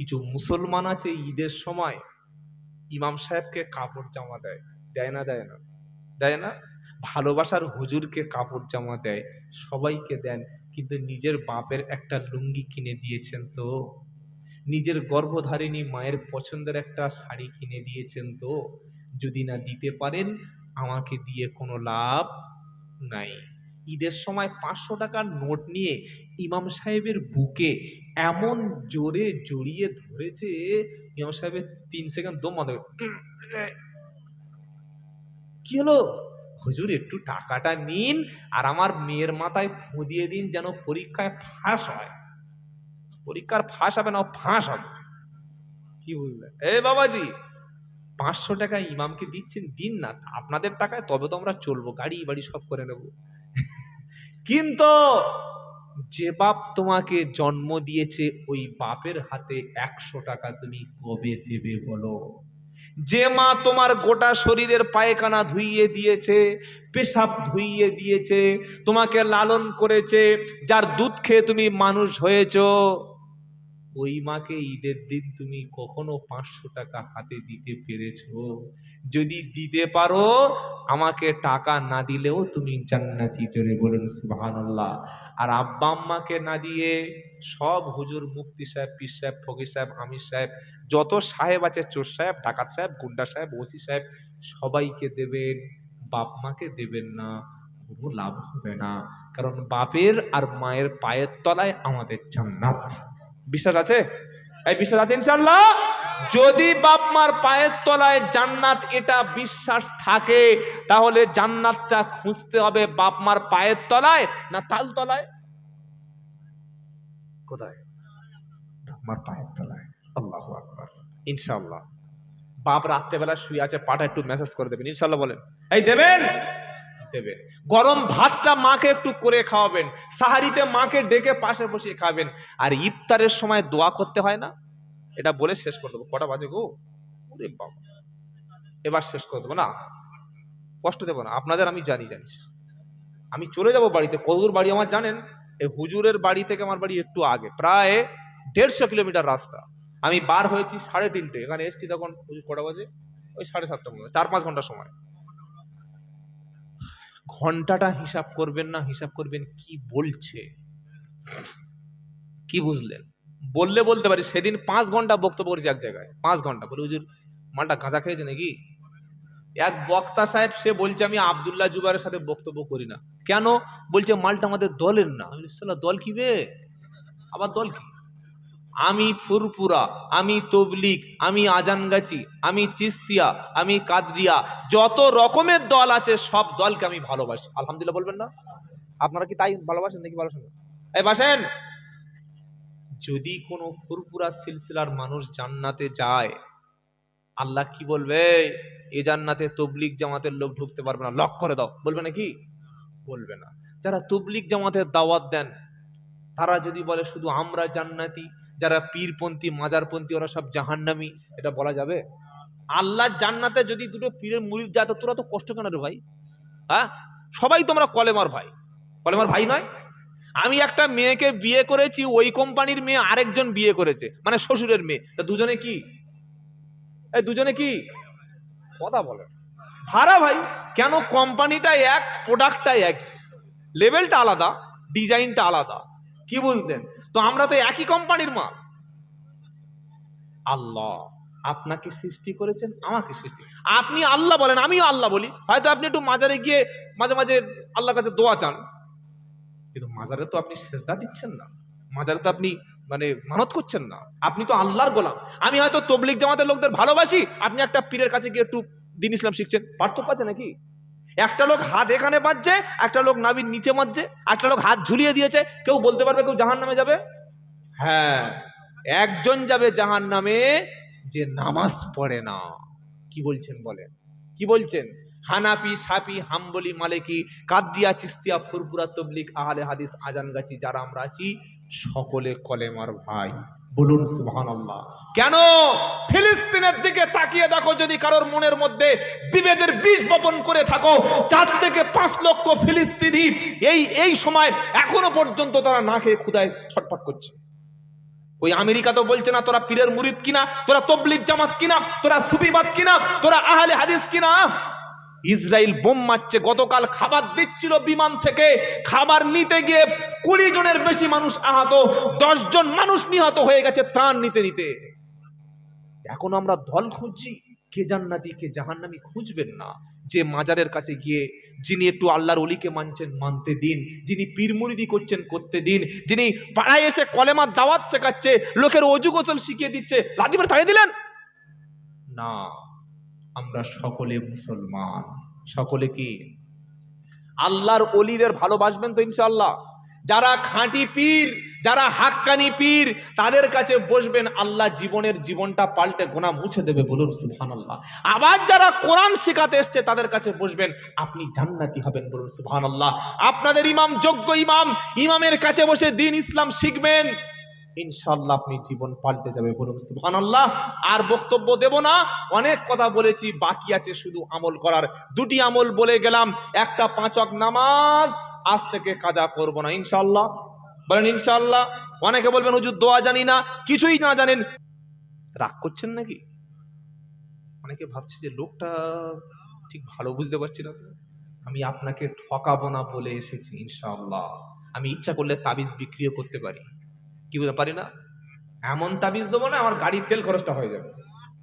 কিছু মুসলমান আছে ঈদের সময়, ইমাম সাহেবকে কাপড় জামা দেয় দেয় না দেয় না? দেয় না? ভালোবাসার হুজুরকে কাপড় জামা দেয়, সবাইকে দেন, কিন্তু নিজের বাপের একটা লুঙ্গি কিনে দিয়েছেন তো? নিজের গর্ভধারিণী মায়ের পছন্দের একটা শাড়ি কিনে দিয়েছেন তো? যদি না দিতে পারেন, আমাকে দিয়ে কোনো লাভ নাই। ঈদের সময় পাঁচশো টাকার নোট নিয়ে ইমাম সাহেবের বুকে এমন জোরে জড়িয়ে ধরেছে, ইমাম সাহেবের তিন সেকেন্ড দম বন্ধ কি হলো? হুজুর, একটু টাকাটা নিন আর আমার মেয়ের মাথায় ফু দিয়ে দিন যেন পরীক্ষায় ফাঁস হয়। পরীক্ষার ফাঁস হবে না ফাঁস হবে। কি বুঝলেন এ, বাবাজি, পাঁচশো টাকা ইমামকে দিচ্ছেন, দিন না। আপনাদের টাকায় তবে তো আমরা চলবো, গাড়ি বাড়ি সব করে নেব। কিন্তু যে বাপ তোমাকে জন্ম দিয়েছে, ওই বাপের হাতে একশো টাকা তুমি কবে দেবে বলো? যে মা তোমার গোটা শরীরের পায়খানা ধুইয়ে দিয়েছে, পেশাব ধুইয়ে দিয়েছে, তোমাকে লালন করেছে, যার দুধ খেয়ে তুমি মানুষ হয়েছো ওই মাকে ঈদের দিন তুমি কখনো পাঁচশো টাকা হাতে দিতে পেরেছ? যদি দিতে পারো, আমাকে টাকা না দিলেও তুমি জান্নাতি জোরে বলুন সুবহানাল্লাহ। আর আব্বা আম্মাকে না দিয়ে সব হুজুর, মুফতি সাহেব, পীর সাহেব, ফকির সাহেব, আমির সাহেব, যত সাহেব আছে, চোর সাহেব, ডাকাত সাহেব, গুন্ডা সাহেব, ওসি সাহেব, সবাইকে দেবেন, বাপ মাকে দেবেন না, কোনো লাভ হবে না। কারণ বাপের আর মায়ের পায়ের তলায় আমাদের জান্নাত। বিশ্বাস আছে? এই বিশ্বাস আছে ইনশাল্লাহ যদি বাপ মার পায়ের তলায় জান্নাত, এটা বিশ্বাস থাকে, তাহলে জান্নাতটা খুঁজতে হবে বাপ মার পায়ের তলায় না তাল তলায়? কোথায়? বাপ মার পায়ের তলায়। আল্লাহ ইনশাল্লাহ বাপ রাত্রেবেলা শুয়ে আছে, পাটা একটু মেসেজ করে দেবেন। ইনশাল্লাহ বলেন। এই দেবেন? দেবেন। গরম ভাতটা মাকে একটু করে খাওয়াবেন, সাহারিতে মাকে ডেকে পাশে বসিয়ে খাবেন। আর ইফতারের সময় দোয়া করতে হয় না? এটা বলে শেষ করে দেবো। কটা বাজে গো? ওরে বাবা। এবার শেষ করে দেবো না? কষ্ট দেবো না। আপনাদের আমি জানি, জানিস। আমি চলে যাব বাড়িতে। কদুর বাড়ি আমার জানেন? এই হুজুরের বাড়ি থেকে আমার বাড়ি একটু আগে। প্রায় দেড়শো কিলোমিটার রাস্তা। আমি বার হয়েছি সাড়ে তিনটে। এখানে এসছি তখন হুজুর কটা বাজে? ওই সাড়ে সাতটা মতো। চার পাঁচ ঘণ্টা সময়। ঘন্টাটা হিসাব করবেন না, হিসাব করবেন কি বলছে? কি বুঝলেন? বললে বলতে পারি, সেদিন পাঁচ ঘণ্টা বক্তব্য করেছি এক জায়গায়, পাঁচ ঘণ্টা। বলে, হুজুর, মালটা গাঁজা খেয়েছে নাকি? এক বক্তা সাহেব, সে বলছে, আমি আবদুল্লাহ জুবারের সাথে বক্তব্য করি না। কেন? বলছে, মালটা আমাদের দলের না। দল কি বে? আবার দল কি? আমি ফুরপুরা আমি তবলিক আমি আজানগাছি আমি চিস্তিয়া, আমি কাদরিয়া, যত রকমের দল আছে, সব দলকে আমি ভালোবাসি। আলহামদুলিল্লাহ বলবেন না? আপনারা কি তাই ভালোবাসেন নাকি ভালোবাসেন? এই বাসেন! যদি কোনো ফুরপুরা সিলসিলার মানুষ জান্নাতে যায়, আল্লাহ কি বলবে? এ জান্নাতে তবলিগ জামাতের লোক ঢুকতে পারবে না। লক করে দাও। বলবে নাকি? বলবে না। যারা তবলিক জামাতের দাওয়াত দেন, তারা যদি বলে শুধু আমরা জান্নাতি যারা পীরপন্থী, মাজারপন্থী, ওরা সব জাহান্নামি, এটা বলা যাবে? আল্লাহ জান্নাতে যদি দুটো পীরের মুরিদ যায় তো তোরা তো কষ্ট কেন রে ভাই? হ্যাঁ? সবাই তোমরা কলেমার ভাই। কলেমার ভাই নয়? আমি একটা মেয়েকে বিয়ে করেছি, ওই কোম্পানির মেয়ে আরেকজন বিয়ে করেছে মানে শ্বশুরের মেয়ে। তা দুজনে কি? এই দুজনে কি? কথা বলে। ভাড়া ভাই, কেন কোম্পানিটা এক প্রোডাক্টটা এক? লেভেলটা আলাদা ডিজাইনটা আলাদা। কি বুঝলেন তো আমরা তো একই কোম্পানির মাল। আল্লাহ আপনাকে সৃষ্টি করেছেন, আমাকে সৃষ্টি আপনি আল্লাহ বলেন, আমিও আল্লাহ বলি। হয়তো আপনি একটু মাজারে গিয়ে মাঝে মাঝে আল্লাহর কাছে দোয়া চান। কিন্তু মাজারে তো আপনি সেজদা দিচ্ছেন না। মাজারে তো আপনি মানে মানত করছেন না। আপনি তো আল্লাহর গোলাম। আমি হয়তো তবলিক জামাতের লোকদের ভালোবাসি। আপনি একটা পীরের কাছে গিয়ে একটু দিন ইসলাম শিখছেন। পার্থক্য আছে নাকি? একটা লোক হাত এখানে বাজছে একটা লোক নাবির নিচে বাজছে একটা লোক হাত ঝুলিয়ে দিয়েছে, কেউ বলতে পারবে কেউ জাহান নামে যাবে? হ্যাঁ একজন যাবে জাহান নামে যে নামাজ পড়ে না। কি বলছেন বলেন? কি বলছেন? হানাপি সাপি হাম্বলি, মালিকি কাদিয়া চিস্তিয়া ফুরপুরা তবলিক আহলে হাদিস আজানগাছি যারা আমরা আছি, সকলে কলেমার ভাই। বলুন সুবহানাল্লাহ। কেন? ফিলিস্তিনের দিকে তাকিয়ে দেখো, যদি কারোর মনের মধ্যে বিভেদের বিষ বপন করে থাকো, চার থেকে পাঁচ লক্ষ ফিলিস্তিনি এই এই সময় এখনও পর্যন্ত তারা না খেয়ে ক্ষুদায় ছটফট করছে। ওই আমেরিকা তো বলছে না, তোরা পীরের মুরিদ কিনা, তোরা তবলিক জামাত কিনা, তোরা সুফিবাদ কিনা, তোরা আহলে হাদিস কিনা? ইসরায়েল বোম মারছে, গতকাল খাবার দিচ্ছিল বিমান থেকে, খাবার নিতে গিয়ে কুড়ি জনের বেশি মানুষ আহত, দশ জন মানুষ নিহত হয়ে গেছে ত্রাণ নিতে নিতে। এখন আমরা দল খুঁজছি। কে জান্নাতি, কে জাহান্নামি খুঁজবেন না। যে মাজারের কাছে গিয়ে, যিনি একটু আল্লাহর অলিকে মানছেন, মানতে দিন। যিনি পীরমুরিদি করছেন, করতে দিন। যিনি পাড়ায় এসে কলেমার দাওয়াত শেখাচ্ছে, লোকের অজু গোসল শিখিয়ে দিচ্ছে লাদিবার তাড়িয়ে দিলেন? না, আমরা সকলে মুসলমান। সকলে কি? আল্লাহর অলিদের ভালোবাসবেন তো ইনশাআল্লাহ? যারা খাঁটি পীর, যারা হাক্কানি পীর, তাদের কাছে বসবেন, আল্লাহ জীবনের জীবনটা পাল্টে গোনা মুছে দেবে বলুন, সুবহানাল্লাহ। আবার যারা কোরআন শেখাতে এসছে, তাদের কাছে বসবেন, আপনি জান্নাতি হবেন বলুন, সুবহানাল্লাহ। আপনাদের ইমাম, যোগ্য ইমাম, ইমামের কাছে বসে দিন ইসলাম শিখবেন ইনশাল্লাহ আপনি জীবন পাল্টে যাবে বলুন, সুবহানাল্লাহ। আর বক্তব্য দেব না, অনেক কথা বলেছি, বাকি আছে শুধু আমল করার। দুটি আমল বলে গেলাম, একটা পাঁচক নামাজ আজ থেকে কাজা করব না ইনশাল্লাহ বলেন ইনশাল্লাহ অনেকে বলবেন, হুজুর, দোয়া জানি না। কিছুই না জানেন। রাগ করছেন নাকি? অনেকে ভাবছে যে লোকটা ঠিক ভালো বুঝতে পারছি না। আমি আপনাকে ঠকাবো না বলে এসেছি, ইনশাআল্লাহ। আমি ইচ্ছা করলে তাবিজ বিক্রিও করতে পারি। কি বুঝতে পারি না? এমন তাবিজ দেবো না, আমার গাড়ির তেল খরচটা হয়ে যাবে।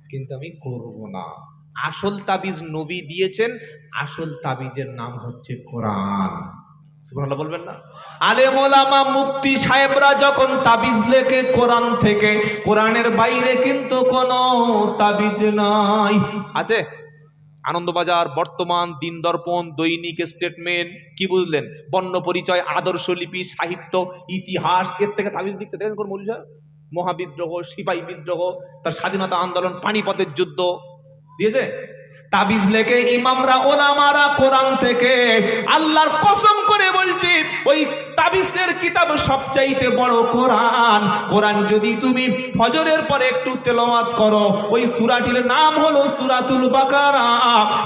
কিন্তু আমি করব না। আসল তাবিজ নবী দিয়েছেন, আসল তাবিজের নাম হচ্ছে কোরআন। সুবহানাল্লাহ বর্ণ পরিচয়, আদর্শ লিপি, সাহিত্য, ইতিহাস, এর থেকে তাবিজ দিচ্ছে দেখেন কোন মূল্য মহাবিদ্রোহ সিপাহী বিদ্রোহ, তার স্বাধীনতা আন্দোলন, পানিপথের যুদ্ধ, দিয়েছে? তাবিজ লেখে ইমামরা, ওলামারা কোরআন থেকে, আল্লাহর কসম বলছি, ওই তাবিজের কিতাব সবচাইতে বড় কোরআন। কোরআন যদি তুমি ফজরের পরে একটু তেলাওয়াত করো, ওই সূরাটির নাম হলো সূরাতুল বাকারা।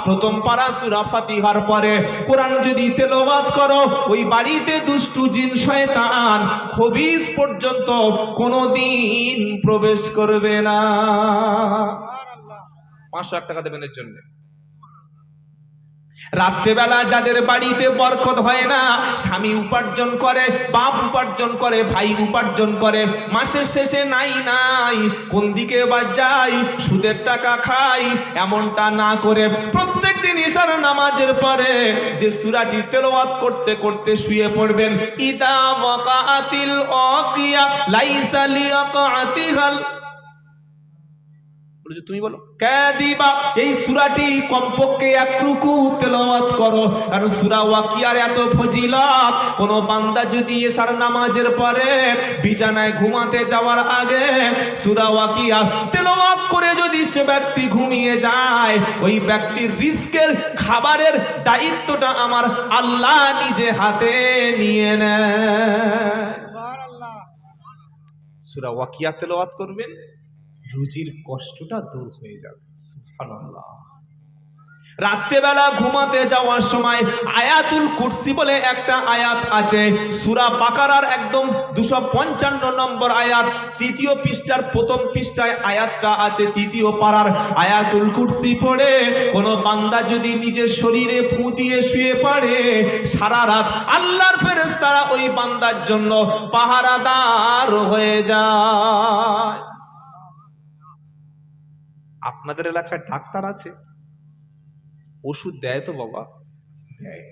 প্রথম পারা সূরা ফাতিহার পরে কোরআন যদি তেলাওয়াত করো, ওই বাড়িতে দুষ্টু জিন শয়তান খবিস পর্যন্ত কোনোদিন প্রবেশ করবে না। পাঁচশো এক টাকা দেবেন এর জন্য। রাত্রেবেলা যাদের বাড়িতে বরকত হয় না, স্বামী উপার্জন করে, বাপ উপার্জন করে, ভাই উপার্জন করে, মাসের শেষে নাই নাই, কোন দিকে বা যাই, সুদের টাকা খাই, এমনটা না করে প্রত্যেক দিন ঈশার নামাজের পরে যে সুরাটি তেলাওয়াত করতে করতে শুয়ে পড়বেন, ইদা ওয়াকাতিল ওয়াকিয়া, লাইসা লিয়াকাতিহাল বলেছে তুমি বলো দিবা এই সুরাটি কমপক্ষে এক রুকু তেলাওয়াত করো। কারণ সুরা ওয়াকিয়ার এত ফজিলত কোন বান্দা যদি এসার নামাজের পরে বিছানায় ঘুমাতে যাওয়ার আগে সুরা ওয়াকিয়া তেলাওয়াত করে যদি সে ব্যক্তি ঘুমিয়ে যায় ওই ব্যক্তির রিস্কের খাবারের দায়িত্বটা আমার আল্লাহ নিজে হাতে নিয়ে নেয়। সুরা ওয়াকিয়া তেলাওয়াত করবেন? রুজির কষ্টটা দূর হয়ে যাবে। রাত্রেবেলা ঘুমাতে যাওয়ার সময় আয়াতুল কুরসি বলে একটা আয়াত আছে। সুরা পাকারার একদম দুশো পঞ্চান্ন নম্বর আয়াত। তৃতীয় পৃষ্ঠার প্রথম পৃষ্ঠায় আয়াতটা আছে তৃতীয় পাড়ার আয়াতুল কুরসি পড়ে কোনো বান্দা যদি নিজের শরীরে ফু দিয়ে শুয়ে পড়ে, সারা রাত আল্লাহর ফেরেশতারা ওই বান্দার জন্য পাহারাদার হয়ে যায়। আপনাদের এলাকায় ডাক্তার আছে? ওষুধ দেয় তো বাবা। দেয়।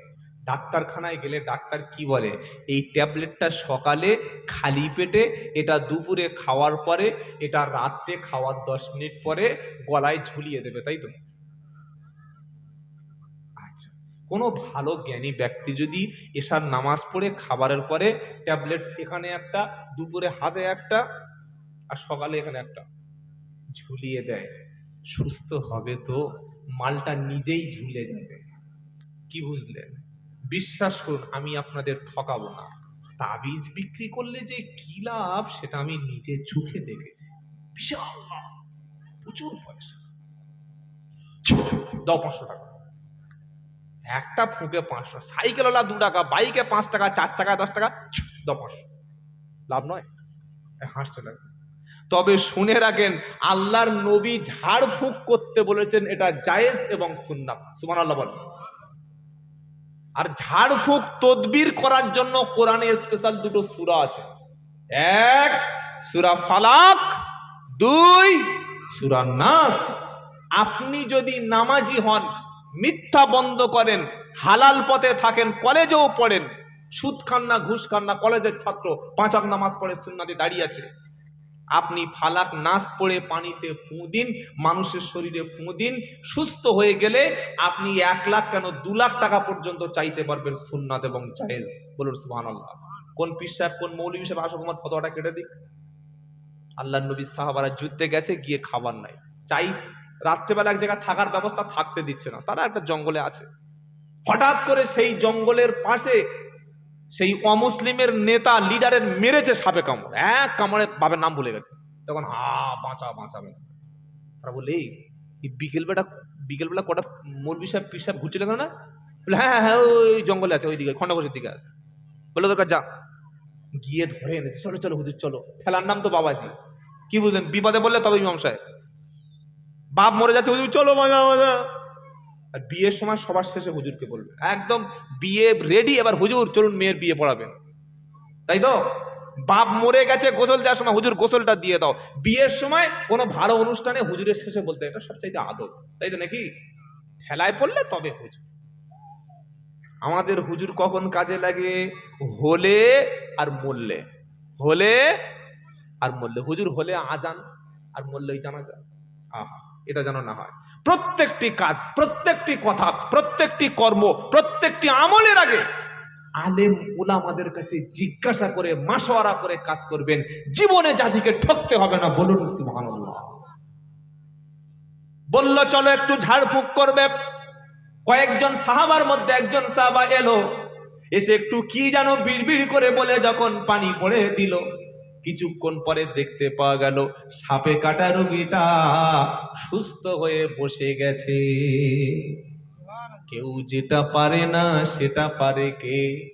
ডাক্তারখানায় গেলে ডাক্তার কি বলে? এই ট্যাবলেটটা সকালে খালি পেটে, এটা দুপুরে খাওয়ার পরে, এটা রাত্রে খাওয়ার দশ মিনিট পরে গলায় ঝুলিয়ে দেবে, তাই তো? আচ্ছা। কোনো ভালো জ্ঞানী ব্যক্তি যদি এসার নামাজ পড়ে, খাবারের পরে ট্যাবলেট এখানে একটা, দুপুরে হাতে একটা, আর সকালে এখানে একটা, ঝুলিয়ে দেয়। সুস্থ হবে তো মালটা নিজেই ঝুলে যাবে। কি বুঝলেন? বিশ্বাস করুন, আমি আপনাদের ঠকাবো না। তাবিজ বিক্রি করলে যে কি লাভ, সেটা আমি নিজে চোখে দেখেছি। বিশাল! প্রচুর পয়সা। দাও পাঁচশো টাকা। একটা ফুকে পাঁচশো, সাইকেলওয়ালা দু টাকা, বাইকে পাঁচ টাকা, চার টাকা, দশ টাকা দাও পাঁচশো। লাভ নয়? হাসছে না। তবে শুনে রাখেন, আল্লাহর নবী ঝাড়ফুঁক করতে বলেছেন, এটা জায়েজ এবং সুন্নাত সুবহানাল্লাহ বলেন। আর ঝাড়ফুঁক তদবির করার জন্য কোরআনে স্পেশাল দুটো সুরা আছে। এক, সুরা ফালাক, দুই, সুরা নাস। আপনি যদি নামাজি হন, মিথ্যা বন্ধ করেন, হালাল পথে থাকেন, কলেজেও পড়েন সুদ খান না ঘুষ খান না কলেজের ছাত্র, পাঁচ ওয়াক্ত নামাজ পড়ে সুন্নাতে দাঁড়িয়ে আছে। আপনি ফালাক নাচ পড়ে পানিতে ফুঁ দিন, মানুষের শরীরে ফুঁ দিন, সুস্থ হয়ে গেলে আপনি এক লাখ কেন দু লাখ টাকা পর্যন্ত চাইতে পারবেন সুন্নাত এবং জায়েজ। বলুন, সুবহানাল্লাহ। কোন পীর সাহেব, কোন মৌলভী সাহেব আসো তোমার ফতোয়াটা কেটে দিক। আল্লাহ নবী সাহাবারা যুদ্ধে গেছে, গিয়ে খাবার নাই। চাই, রাত্রেবেলা এক জায়গায় থাকার ব্যবস্থা থাকতে দিচ্ছে না। তারা একটা জঙ্গলে আছে। হঠাৎ করে সেই জঙ্গলের পাশে সেই অমুসলিমের নেতা, লিডারের মেরেছে সাপে কামড়। এক কামড়ে বাবার নাম ভুলে গেছে। তখন হা, বাঁচা বাঁচাবে তারা বলে এই বিকেলবেলা বিকেলবেলা কটা মৌলবি সাহেব পীর সাহেব ঘুরছিল কেন না বলে হ্যাঁ হ্যাঁ হ্যাঁ ওই জঙ্গলে আছে, ওইদিকে খন্ডঘোষের দিকে আছে। বলে দরকার যা। গিয়ে ধরে এনেছে। চলো চলো, হুজুর, চলো। ঠেলার নাম তো বাবাজি। কি বুঝলেন? বিপদে বললে তবে ইমাম সাহেব। বাপ মরে যাচ্ছে, হুজুর, চলো, মজা মজা। আর বিয়ের সময় সবার শেষে হুজুরকে বলবে। একদম বিয়ে রেডি এবার হুজুর চলুন মেয়ের বিয়ে পড়াবেন তাই তো? বাপ মরে গেছে, গোসল দেওয়ার সময় হুজুর গোসলটা দিয়ে দাও। বিয়ের সময় কোনো ভালো অনুষ্ঠানে হুজুরের শেষে বলতে, এটা সবচাইতে আদব। তাই তো নাকি? ঠেলায় পড়লে তবে হুজুর। আমাদের হুজুর কখন কাজে লাগে? হলে আর মরলে। হলে আর মরলে। হুজুর হলে আজান, আর মরলেই জানা যায় আহা, এটা যেন না হয়। প্রত্যেকটি কাজ, প্রত্যেকটি কথা, প্রত্যেকটি কর্ম, প্রত্যেকটি আমলের আগে আলেম ওলামাদের কাছে জিজ্ঞাসা করে মাসোয়ারা করে কাজ করবেন। জীবনে জাতিকে ঠকতে হবে না, বলুন সুবহানাল্লাহ। বলল, চলো একটু ঝাড়ফুঁক করবে। কয়েকজন সাহাবার মধ্যে একজন সাহাবা এলো, এসে একটু কি যেন বিড়বিড় করে বলে যখন পানি পড়ে দিল। কিছুক্ষণ পরে দেখতে পাওয়া গেল, সাপে কাটা রোগীটা সুস্থ হয়ে বসে গেছে। কেউ যেটা পারে না, সেটা পারে কে?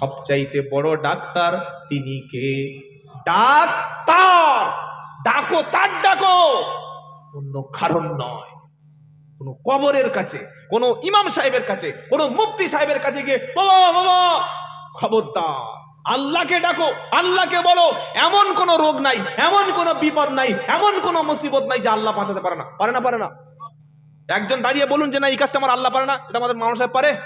সবচাইতে বড় ডাক্তার তিনি কে? ডাক্তার! ডাকো, তার ডাকো! অন্য কারণ নয়। কোনো কবরের কাছে, কোনো ইমাম সাহেবের কাছে, কোনো মুফতি সাহেবের কাছে গিয়ে, বাবা বাবা খবরদার। আল্লাহকে ডাকো, আল্লাহকে বলো, এমন কোন রোগ নাই, এমন কোন বিপদ নাই, এমন কোন মুসিবত নাই যে আল্লাহ বাঁচাতে পারে না। পারে না পারে না। একজন দাঁড়িয়ে বলুন যে, না, এই কাজটা আমার আল্লাহ পারে না, এটা আমাদের মানুষ সাহেব পারে।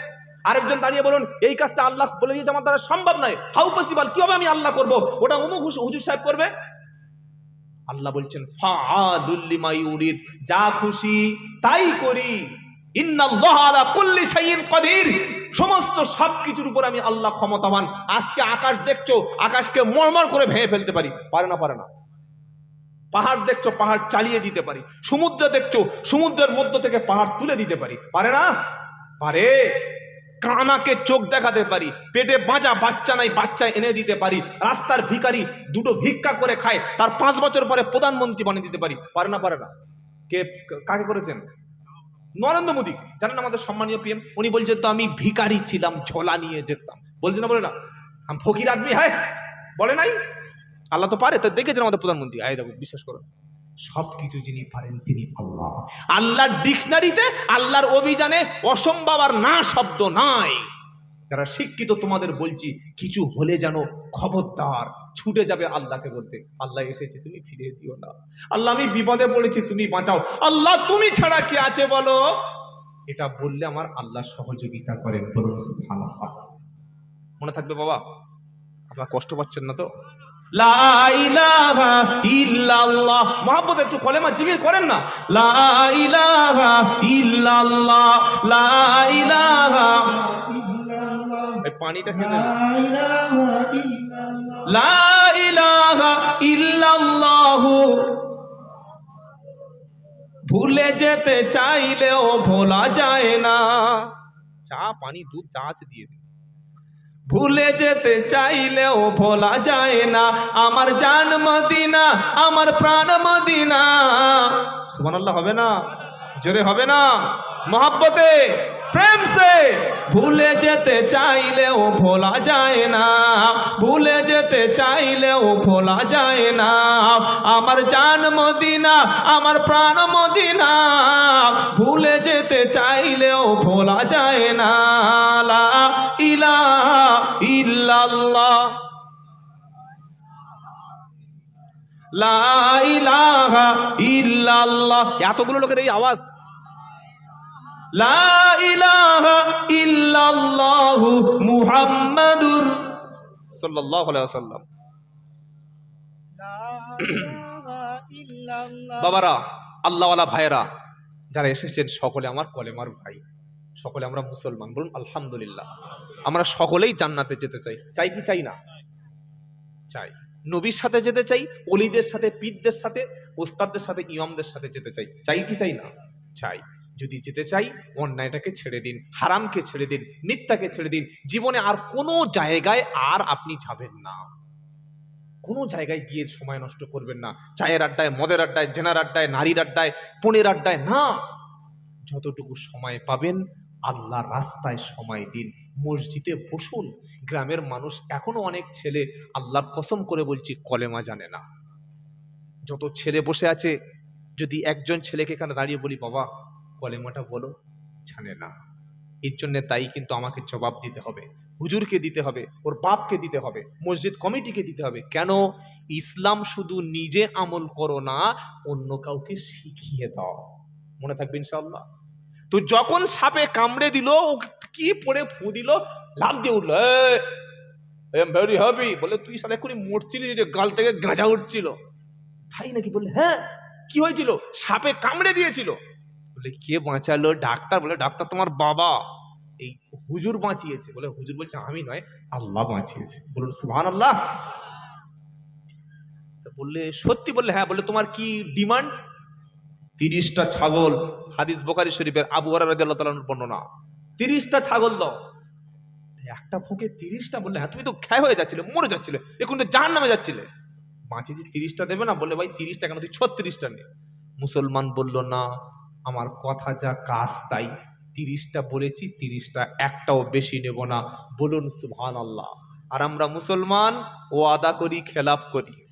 আরেকজন দাঁড়িয়ে বলুন, এই কাজটা আল্লাহ বলে দিয়েছে, আমার দ্বারা সম্ভব নয়। হাউ পসিবল কীভাবে আমি আল্লাহ করব? ওটা অমুক হুজুর- সাহেব করবে। আল্লাহ বলছেন যা খুশি তাই করি। সমস্ত সব কিছুর উপর আমি আল্লাহ ক্ষমতাবান। আজকে আকাশ দেখছ, আকাশকে মরমর করে ভেঙে ফেলতে পারি। পারে না পারে না। পাহাড় দেখছ, পাহাড় চালিয়ে দিতে পারি। সমুদ্র দেখছ, সমুদ্রের মধ্য থেকে পাহাড় তুলে দিতে পারি। পারে না? পারে। কানাকে চোখ দেখাতে পারি। পেটে বাঁচা বাচ্চা নাই, বাচ্চা এনে দিতে পারি। রাস্তার ভিকারি দুটো ভিক্ষা করে খায়, তার পাঁচ বছর পরে প্রধানমন্ত্রী বানিয়ে দিতে পারি। পারে না পারে না। কে, কাকে করেছেন? নরেন্দ্র মোদী, জানেন আমাদের সম্মানীয় পিএম উনি বলছেন, তো আমি ভিখারি ছিলাম ঝোলা নিয়ে যেতাম। বলছে না, বলে না। আমি ফকির আদমি হ্যাঁ! বলে নাই? আল্লাহ তো পারে, তো দেখেছেন আমাদের প্রধানমন্ত্রী। আয় দেখো, বিশ্বাস করো। সবকিছু যিনি পারেন, তিনি আল্লাহ। আল্লাহর ডিকশনারিতে, আল্লাহর অভিযানে অসম্ভব আর না শব্দ নাই। যারা শিক্ষিত, তোমাদের বলছি, কিছু হলে যেন খবরদার ছুটে যাবে আল্লাহকে বলতে। আল্লাহ এসেছে তুমি ফিরে দিও না। আল্লাহ আমি বিপদে পড়েছি তুমি বাঁচাও। আল্লাহ তুমি ছাড়া কে আছে বলো? এটা বললে আমার আল্লাহ সহযোগিতা করেন বলুন মনে থাকবে বাবা? আপনার কষ্ট পাচ্ছেন না তো? মহাব্বত একটু কলেমা জিকির করেন না। পানিটা নেন। লা ভুলে যেতে চাইলেও ভোলা যায় না। চা, পানি, দুধ চা আছে দিয়ে দিন। ভুলে যেতে চাইলেও ভোলা যায় না। আমার জান মদিনা, আমার প্রাণ মদিনা। সুবহানাল্লাহ, হবে না? জোরে হবে না? মহাব্বতে? প্রেম সে। ভুলে যেতে চাইলেও ভোলা যায় না। ভুলে যেতে চাইলেও ভোলা যায় না। আমার জান মদিনা আমার প্রাণ মদিনা। ভুলে যেতে চাইলেও ভোলা যায় না। লা ইলাহা ইল্লাল্লাহ। লা ইলাহা ইল্লাল্লাহ। এতগুলো লোকের এই আওয়াজ লা ইলাহা ইল্লাল্লাহু মুহাম্মাদুর সাল্লাল্লাহু আলাইহি ওয়াসাল্লাম। বাবারা আল্লাহওয়ালা ভাইয়েরা যারা এসেছেন সকলে আমার কলেমার ভাই। সকলে আমরা মুসলমান। বলুন আলহামদুলিল্লাহ। আমরা সকলেই জান্নাতে যেতে চাই। চাই কি চাই না? চাই। নবীর সাথে যেতে চাই অলিদের সাথে পীরদের সাথে ওস্তাদদের সাথে ইমামদের সাথে যেতে চাই। চাই কি চাই না? চাই। যদি যেতে চাই, অন্যায়টাকে ছেড়ে দিন, হারামকে ছেড়ে দিন, মিথ্যাকে ছেড়ে দিন, জীবনে আর কোনো জায়গায় আর আপনি যাবেন না। কোনো জায়গায় গিয়ে সময় নষ্ট করবেন না। চায়ের আড্ডায়, মদের আড্ডায়, জেনার আড্ডায়, নারীর আড্ডায়, পনেরো আড্ডায়, না। যতটুকু সময় পাবেন আল্লাহ রাস্তায় সময় দিন। মসজিদে বসুন। গ্রামের মানুষ এখনও অনেক ছেলে, আল্লাহর কসম করে বলছি, কলেমা জানে না। যত ছেলে বসে আছে, যদি একজন ছেলেকে এখানে দাঁড়িয়ে বলি, বাবা কলেমাটা বলো, জানে না। এর জন্য তাই কিন্তু আমাকে জবাব দিতে হবে। হুজুরকে দিতে হবে, ওর বাপকে দিতে হবে, মসজিদ কমিটিকে দিতে হবে। কেন? ইসলাম শুধু নিজে আমল করো না, অন্য কাউকে শিখিয়ে দাও। মনে থাকবে ইনশাল্লাহ তো যখন সাপে কামড়ে দিল, ও কি পড়ে ফু দিল? লাভ দিয়ে উঠল ভেরি হ্যাপি বলে, তুই সাথে এক্ষুনি মরছিলি যে গাল থেকে গাঁজা উঠছিল। তাই নাকি বললে হ্যাঁ কি হয়েছিল? সাপে কামড়ে দিয়েছিল। বলে, কে বাঁচালো? ডাক্তার বলে, ডাক্তার তোমার বাবা। এই হুজুর বাঁচিয়েছে, বলে হুজুর বলছে, আমি নয়, আল্লাহ বাঁচিয়েছে। বলুন সুহান আল্লাহ বললে, সত্যি বললে হ্যাঁ বলে তোমার কি ডিমান্ড? তিরিশটা ছাগল, হাদিস বোকারি শরীফের আবু হরার বর্ণনা। তিরিশটা ছাগল দাও। একটা ফুকে তিরিশটা বললে হ্যাঁ তুমি তো ক্ষয় হয়ে যাচ্ছিলে, মরে যাচ্ছিলে, এখন তো জাহান নামে যাচ্ছিলে। বাঁচিয়েছি তিরিশটা দেবে না, বললে, ভাই, তিরিশটা কেন? তুই ছত্রিশটা নে। মুসলমান বলল, না। আমার কথা যা কাজ তাই। তিরিশটা বলেছি, তিরিশটা একটাও বেশি নেব না। বলুন সুহান আল্লাহ আর আমরা মুসলমান ও আদা করি, খেলাপ করি।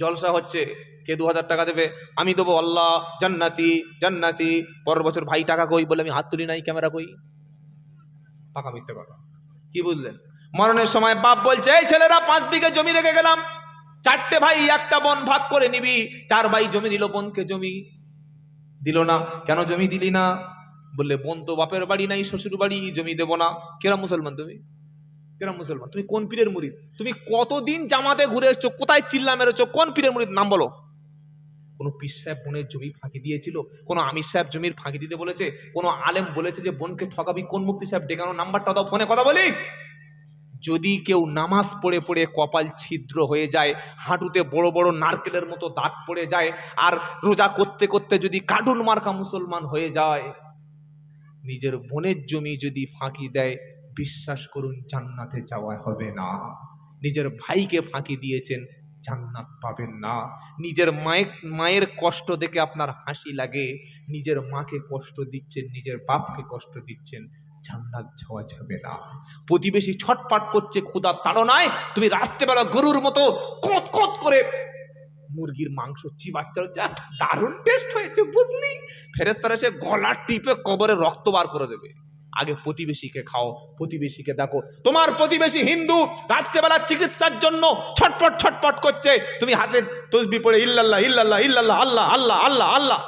জলসা হচ্ছে, কে দু হাজার টাকা দেবে? আমি দেবো আল্লাহ, জান্নাতি জান্নাতি। পরের বছর ভাই টাকা কই বলে আমি হাত তুলি নাই, ক্যামেরা কই? পাকা মিথ্যে কথা। কি বুঝলেন? মরণের সময় বাপ বলছে, এই ছেলেরা, পাঁচ বিঘে জমি রেখে গেলাম। চারটে ভাই, একটা বন ভাগ করে নিবি। চার ভাই জমি নিল, বোনকে জমি। দিল না। কেন জমি দিলি না? বললে, বোন তো বাপের বাড়ি নাই, শ্বশুর বাড়ি, জমি দেবো না। কেরাম মুসলমান তুমি? কেরাম মুসলমান? তুমি কোন পীরের মুরিদ? তুমি কতদিন জামাতে ঘুরে এসছো, কোথায় চিল্লা মেরেছো, কোন পীরের মুরিদ? নাম বলো। কোনো পীর সাহেব বোনের জমি ফাঁকি দিয়েছিল? কোনো আমির সাহেব জমির ফাঁকি দিতে বলেছে? কোনো আলেম বলেছে যে, বোনকে ঠকাবি কোন মুক্তি সাহেব ডেকানো নাম্বারটা দাও, ফোনে কথা বলি। যদি কেউ নামাজ পড়ে পড়ে কপাল ছিদ্র হয়ে যায়, হাঁটুতে বড় বড় নারকেলের মতো দাগ পড়ে যায়, আর রোজা করতে করতে যদি কার্টুন মার্কা মুসলমান হয়ে যায়, নিজের বোনের জমি যদি ফাঁকি দেয়, বিশ্বাস করুন জান্নাতে যাওয়া হবে না। নিজের ভাইকে ফাঁকি দিয়েছেন, জান্নাত পাবেন না। নিজের মায়ের মায়ের কষ্ট দেখে আপনার হাসি লাগে, নিজের মাকে কষ্ট দিচ্ছেন, নিজের বাপকে কষ্ট দিচ্ছেন। জান্নাত যাওয়া যাবে না। প্রতিবেশী ছটপাট করছে ক্ষুদার তাড়নায়। তুমি রাত্রেবেলা গরুর মতো কত কত করে মুরগির মাংস চিবাচ্চা যা দারুণ টেস্ট হয়েছে, বুঝলি? ফেরেস্তারা সে গলা টিপে কবরে রক্ত বার করে দেবে। আগে প্রতিবেশীকে খাও। প্রতিবেশীকে দেখো, তোমার প্রতিবেশী হিন্দু রাত্রেবেলা চিকিৎসার জন্য ছটপট ছটপট করছে। তুমি হাতে তসবি পড়ে, ইল্লাল্লাহ ইল্লাল্লাহ ইল্লাল্লাহ, আল্লাহ আল্লাহ আল্লাহ আল্লাহ।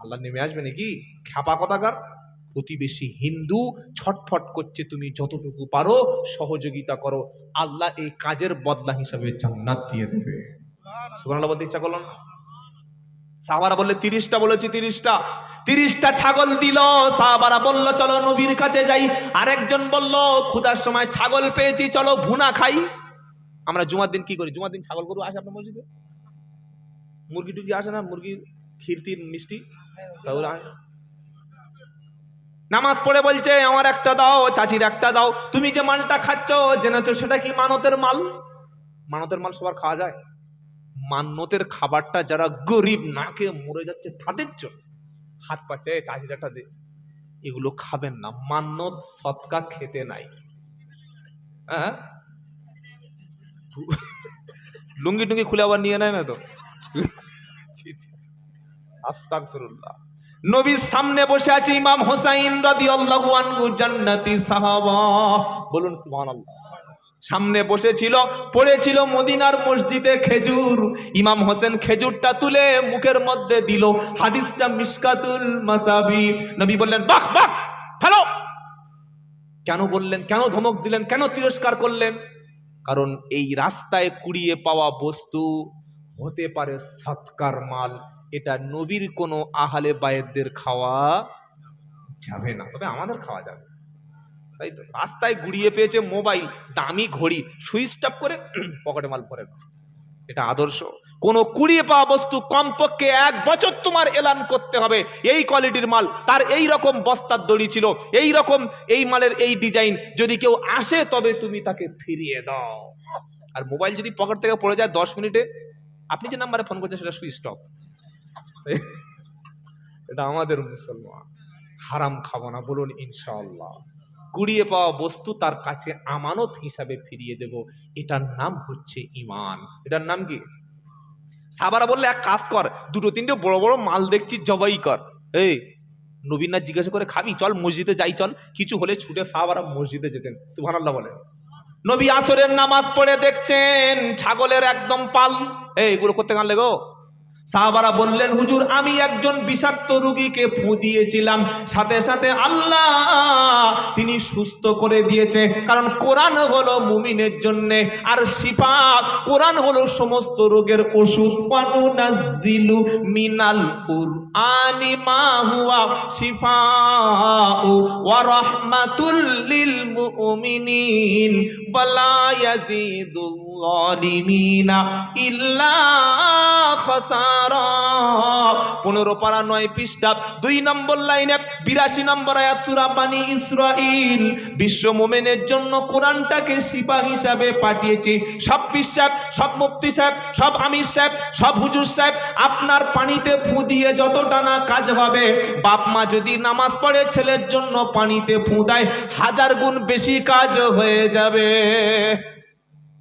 আল্লাহ নেমে আসবে নাকি? খ্যাপা কথাকার? প্রতিবেশী হিন্দু ছটফট করছে, তুমি যতটুকু পারো সহযোগিতা করো। আল্লাহ এই কাজের বদলা হিসাবে জান্নাত দিয়ে দেবে। সুবহানাল্লাহ বলতে ইচ্ছা করল না? সাহাবারা বললে, তিরিশটা বলেছি, তিরিশটা। তিরিশটা ছাগল দিল, সাহাবারা বলল, চলো নবীর কাছে যাই। আরেকজন বলল, ক্ষুধার সময় ছাগল পেয়েছি, চলো ভুনা খাই। আমরা জুমার দিন কি করি? জুমার দিন ছাগল গরু আসে আপনার মসজিদে? মুরগি টুরগি আসে না? মুরগি, ক্ষীর মিষ্টি? তাহলে। নামাজ পড়ে বলছে, আমার একটা দাও, চাচির একটা দাও। তুমি যে মালটা খাচ্ছ, জেনেছো সেটা কি মানতের মাল? মানতের মাল সবার খাওয়া যায়। মান্যতের খাবারটা যারা গরিব না খেয়ে মরে যাচ্ছে তাদের জন্য। হাত পাচ্ছে চাচির একটা দে। এগুলো খাবেন না। মান্যত সৎকা খেতে নাই। হ্যাঁ? লুঙ্গি টুঙ্গি খুলে আবার নিয়ে নেয় না তো? ছি। আস্তাগফিরুল্লাহ। নবীর সামনে বসে আছে ইমাম হোসাইন রাদিয়াল্লাহু আনহু জান্নাতি সাহাবা। বলুন সুবহানাল্লাহ। সামনে বসেছিল, পড়েছিল মদিনার মসজিদে খেজুর। ইমাম হোসেন খেজুরটা তুলে মুখের মধ্যে দিল। হাদিসটা মিশকাতুল মাসাবি। নবী বললেন, বাহ বাহ, ফেলো। কেন বললেন, কেন ধমক দিলেন, কেন তিরস্কার করলেন? কারণ এই রাস্তায় কুড়িয়ে পাওয়া বস্তু হতে পারে সৎকার মাল। এটা নবীর কোনো আহালে বায়েরদের খাওয়া যাবে না। তবে আমাদের খাওয়া যাবে। তাই তো? রাস্তায় গুড়িয়ে পেয়েছে মোবাইল, দামি ঘড়ি। সুইচ অফ করে পকেটে মাল নাও। এটা আদর্শ। কোনো কুড়িয়ে পাওয়া বস্তু কমপক্ষে এক বছর তোমার এলান করতে হবে। এই কোয়ালিটির মাল, তার এই রকম বস্তার দড়ি ছিল। এই রকম এই মালের এই ডিজাইন। যদি কেউ আসে তবে তুমি তাকে ফিরিয়ে দাও। আর মোবাইল যদি পকেট থেকে পড়ে যায় দশ মিনিটে আপনি যে নাম্বারে ফোন করছেন, সেটা সুইচ অফ এটা আমাদের মুসলমান। হারাম খাব না, বলুন ইনশাআল্লাহ। কুড়িয়ে পাওয়া বস্তু তার কাছে আমানত হিসাবে ফিরিয়ে দেব। এটার নাম হচ্ছে ইমান এটার নাম কি? সাবারা বললে, এক কাজ কর, দুটো তিনটে বড় বড় মাল দেখছি, জবাই কর। এই নবীনা জিজ্ঞাসা করে, খাবি? চল মসজিদে যাই, চল। কিছু হলে ছুটে সাহাবারা মসজিদে যেতেন। সুবহানাল্লাহ বলে নবী আসরের নামাজ পড়ে দেখছেন ছাগলের একদম পাল। এই এগুলো করতে গান গো? সাহাবারা বললেন, হুজুর, আমি একজন বিষাক্ত রুগীকে ফু দিয়েছিলাম। সাথে সাথে আল্লাহ তিনি সুস্থ করে দিয়েছে। কারণ কোরআন হলো মুমিনের জন্য, আর শিফা, কোরআন হলো সমস্ত রোগের ওষুধ। ওয়ানুনাজ্জিলু মিনাল কুরআনি মা হুয়া শিফাউ ওয়া রাহমাতুল লিল মুমিনিন। ওয়ালা ইয়াজিদুল যালিমিনা ইল্লা খাসারা। পনেরো পারা নয় পৃষ্ঠা, দুই নম্বর লাইনে, বিরাশি নম্বর আয়াত সুরা বানি ইসরাইল বিশ্ব মোমেনের জন্য কোরআনটাকে শিপা হিসাবে পাঠিয়েছি। সব সাহেব, সব মুফতি সাহেব, সব আমির সাহেব, সব হুজুর সাহেব, আপনার পানিতে ফু দিয়ে যতটা না কাজ হবে, বাপ মা যদি নামাজ পড়ে ছেলের জন্য পানিতে ফু দেয়, হাজার গুণ বেশি কাজ হয়ে যাবে।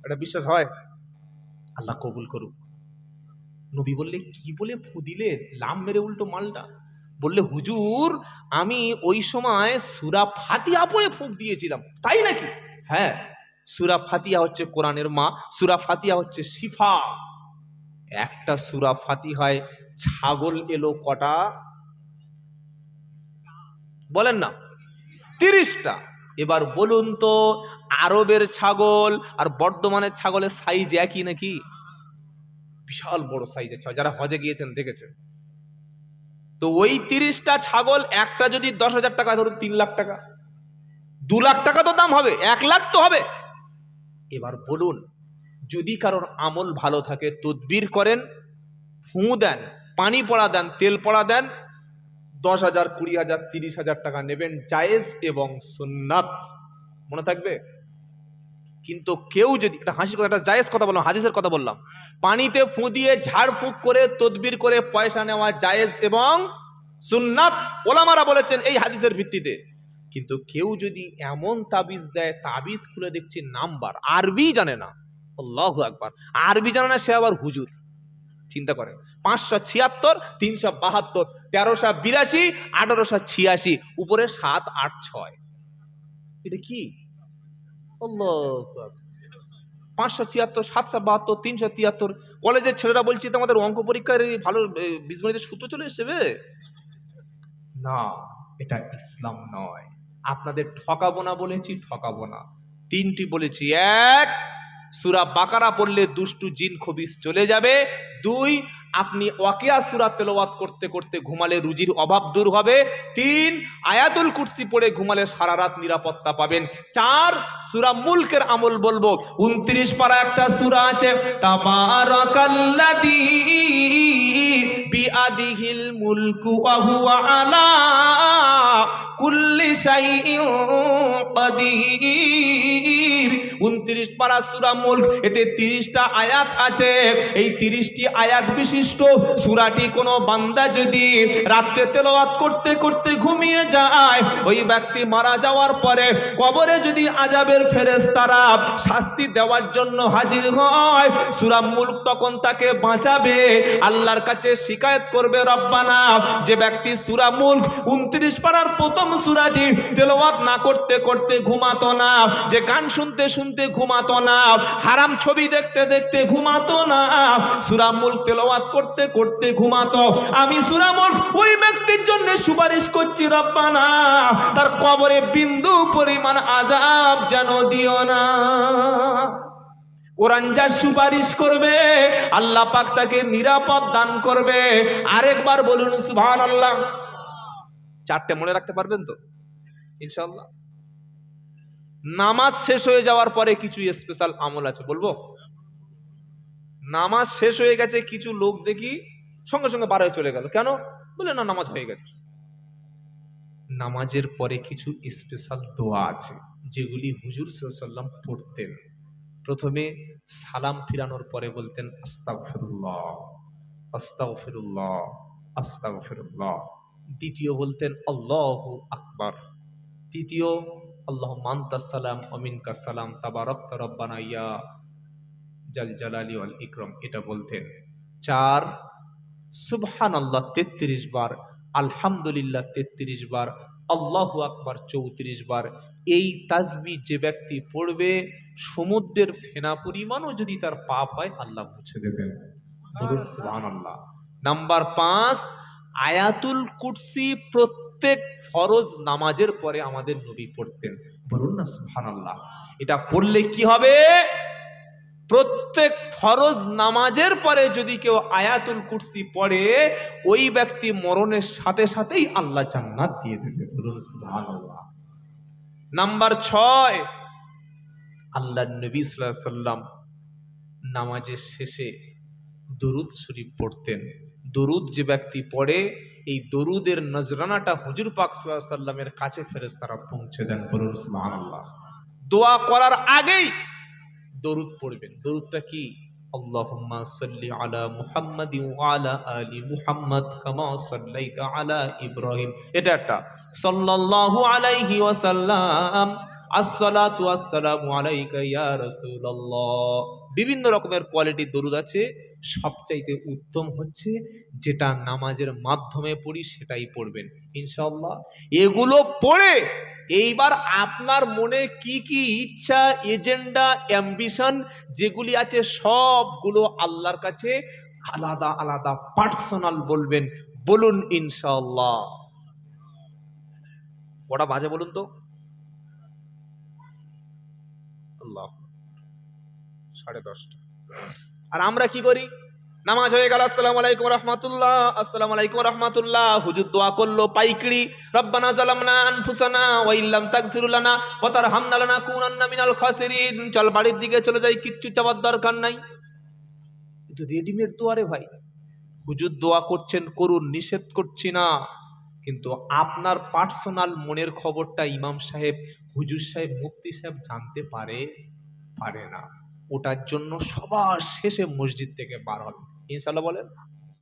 এটা বিশ্বাস হয়? আল্লাহ কবুল করুক। নবী বললে, কি বলে ফু দিলে? লাম মেরে উল্টো মালটা? বললে, হুজুর, আমি ওই সময় সুরা ফাতিয়া পড়ে ফুক দিয়েছিলাম। তাই নাকি? হ্যাঁ সুরা ফাতিয়া হচ্ছে কোরআনের মা, সুরা ফাতিয়া হচ্ছে শিফা। একটা সুরা ফাতিহায় ছাগল এলো কটা? বলেন না, তিরিশটা। এবার বলুন তো আরবের ছাগল আর বর্ধমানের ছাগলের সাইজ একই নাকি? বিশাল বড় সাইজের ছাগল। যারা হজে গিয়েছেন, দেখেছেন? তো ওই তিরিশটা ছাগল, একটা যদি দশ হাজার টাকা, ধরুন তিন লাখ টাকা। দু লাখ টাকা তো দাম হবে, এক লাখ তো হবে। এবার বলুন, যদি কারোর আমল ভালো থাকে, তদবির করেন, ফুঁ দেন, পানি পড়া দেন, তেল পড়া দেন, দশ হাজার, কুড়ি হাজার, তিরিশ হাজার টাকা নেবেন জায়েজ এবং সুন্নাত। মনে থাকবে? কিন্তু কেউ যদি, একটা হাসির কথা, একটা জায়েজ কথা বললাম, হাদিসের কথা বললাম, পানিতে ফুঁ দিয়ে ঝাড়ফুঁক করে, তদবির করে পয়সা নেওয়া জায়েজ এবং সুন্নাত ওলামারা বলেছেন এই হাদিসের ভিত্তিতে। কিন্তু কেউ যদি এমন তাবিজ দেয়, তাবিজ খুলে দেখছি নাম্বার, আরবি জানে না। আল্লাহু আকবার। আরবি জানে না, সে আবার হুজুর। চিন্তা করেন, পাঁচশো ছিয়াত্তর, তিনশো বাহাত্তর, তেরোশো বিরাশি, আঠারোশো ছিয়াশি, উপরে সাত, আট, ছয়। এটা কি। পাঁচশো ছিয়াত্তর, সাতশো বাহাত্তর, তিনশো তিয়াত্তর। কলেজের ছেলেরা বলছি, তোমাদের অঙ্ক পরীক্ষার ভালো বীজগণিতের সূত্র চলে এসছে বে? না, এটা ইসলাম নয়। আপনাদের ঠকাবো না বলেছি, ঠকাবো না। তিনটি বলেছি। এক, সুরা বাকারা পড়লে দুষ্টু জিন খবিস চলে যাবে। দুই আপনি ওয়াকিয়া সুরা তেলাওয়াত করতে করতে ঘুমালে রুজির অভাব দূর হবে। তিন, আয়াতুল কুরসি পড়ে ঘুমালে সারা রাত নিরাপত্তা পাবেন। চার, সুরা মুলকের আমল বলব। উনত্রিশ পারা একটা সুরা আছে কুল্লি শাইইন উনত্রিশ পারা সুরা মুল্ক, এতে তিরিশটা আয়াত আছে। এই তিরিশটি আয়াত বিশিষ্ট সুরাটি কোনো বান্দা যদি রাত্রে তেলাওয়াত করতে করতে ঘুমিয়ে যায়, ওই ব্যক্তি মারা যাওয়ার পরে কবরে যদি আজাবের শাস্তি দেওয়ার জন্য হাজির হয়, সুরা মুল্ক তখন তাকে বাঁচাবে, আল্লাহর কাছে শিকায়েত করবে, রব্বানা, যে ব্যক্তি সুরা মুল্ক উনত্রিশ পাড়ার প্রথম সুরাটি তেলাওয়াত না করতে করতে ঘুমাতো না, যে গান শুনতে শুনতে ঘুমাতো না। হারাম ছবি দেখতে দেখতে ঘুমাতো না। সুরা মুল্ক তেলাওয়াত করতে করতে ঘুমাতো। আমি সুরা মুল্ক ওই ব্যক্তির জন্য সুপারিশ করছি, রব্বানা। তার কবরে বিন্দু পরিমাণ আজাব যেন দিও না। কোরআন যা সুপারিশ করবে, আল্লাহ পাক তাকে নিরাপদ দান করবে। আরেকবার বলুন সুবহান আল্লাহ চারটে মনে রাখতে পারবেন তো? ইনশাআল্লাহ। নামাজ শেষ হয়ে যাওয়ার পরে কিছু স্পেশাল আমল আছে, বলব? নামাজ শেষ হয়ে গেছে, কিছু লোক দেখি সঙ্গে সঙ্গে বার চলে গেল। কেন? বলে, না, নামাজ হয়ে গেছে। নামাজের পরে কিছু স্পেশাল দোয়া আছে, যেগুলি হুজুর সাল্লাম পড়তেন। প্রথমে সালাম ফিরানোর পরে বলতেন, আস্তাগফিরুল্লাহ আস্তাগফিরুল্লাহ আস্তাগফিরুল্লাহ। দ্বিতীয় বলতেন, আল্লাহু আকবার। তৃতীয় আল্লাহ মান্তাসালাম অমিনকা সালাম তাবারক রব্বানা ইয়া জাল জালালি ওয়াল ইকরম। এটা বলতেন। চার সুবহান আল্লাহ তেত্রিশ বার, আলহামদুলিল্লাহ তেত্রিশ বার, আল্লাহু আকবার চৌত্রিশ বার। এই তাজবি যে ব্যক্তি পড়বে, সমুদ্রের ফেনা পরিমাণও যদি তার পাপ হয় আল্লাহ মুছে দেবেন। বলুন সুবহানাল্লাহ। নাম্বার পাঁচ, আয়াতুল কুরসি প্রত্যেক ফরজ নামাজের পরে আমাদের নবী পড়তেন। বলুন না, সুবহানাল্লাহ। এটা পড়লে কি হবে? প্রত্যেক ফরজ নামাজের পরে যদি কেউ আয়াতুল কুরসি পড়ে, ওই ব্যক্তি মরণের সাথে সাথেই আল্লাহ জান্নাত দিয়ে দেবে। বলুন সুবহানাল্লাহ। নাম্বার ছয় আল্লাহ নবী সাল্লাম নামাজের শেষে দরুদ শরীফ পড়তেন। দরুদ যে ব্যক্তি পড়ে এই দরুদের নজরানাটা হুজুর পাক সাল্লামের কাছে ফেরেশতারা পৌঁছে দেন বলুন, সুবহানাল্লাহ। দোয়া করার আগেই দরুদ পড়বেন। দরুদটা কি? আল্লাহুম্মা সাল্লি আলা মুহাম্মাদি আলা আলি মুহাম্মাদ কামা সাল্লাইতা আলা ইব্রাহিম। এটা একটা। সাল্লাল্লাহু আলাইহি ওয়াসাল্লাম বিভিন্ন রকমের কোয়ালিটির দরুদ আছে। সবচাইতে উত্তম হচ্ছে যেটা নামাজের মাধ্যমে পড়ি সেটাই পড়বেন ইনশাল্লাহ এগুলো পড়ে এইবার আপনার মনে কি কি ইচ্ছা, এজেন্ডা, অ্যাম্বিশন যেগুলি আছে সবগুলো আল্লাহর কাছে আলাদা আলাদা পার্সোনাল বলবেন, বলুন ইনশাল্লাহ কটা বাজে বলুন তো? আল্লাহ সাড়ে দশটা। আর আমরা কি করি? নামাজ হয়ে গেল আসসালামু আলাইকুম রহমতুল্লাহ আসসালামু আলাইকুম রহমতুল্লাহ হুজুর দোয়া করল পাইকড়ি রব্বানা জালামনা আনফুসানা ওয়া ইল্লাম তাগফির লানা ওয়া তারহামনা লানাকুনান্না মিনাল খাসিরিন। চল বাড়ির দিকে চলে যাই কিচ্ছু চাওয়ার দরকার নাই। কিন্তু রেডিমেড দোয়ারে ভাই। হুজুর দোয়া করছেন করুন নিষেধ করছি না। কিন্তু আপনার পার্সোনাল মনের খবরটা ইমাম সাহেব, হুজুর সাহেব, মুফতি সাহেব জানতে পারে? পারে না। ওটার জন্য সবার শেষে মসজিদ থেকে বার হবে ইনশাল্লাহ বলেন?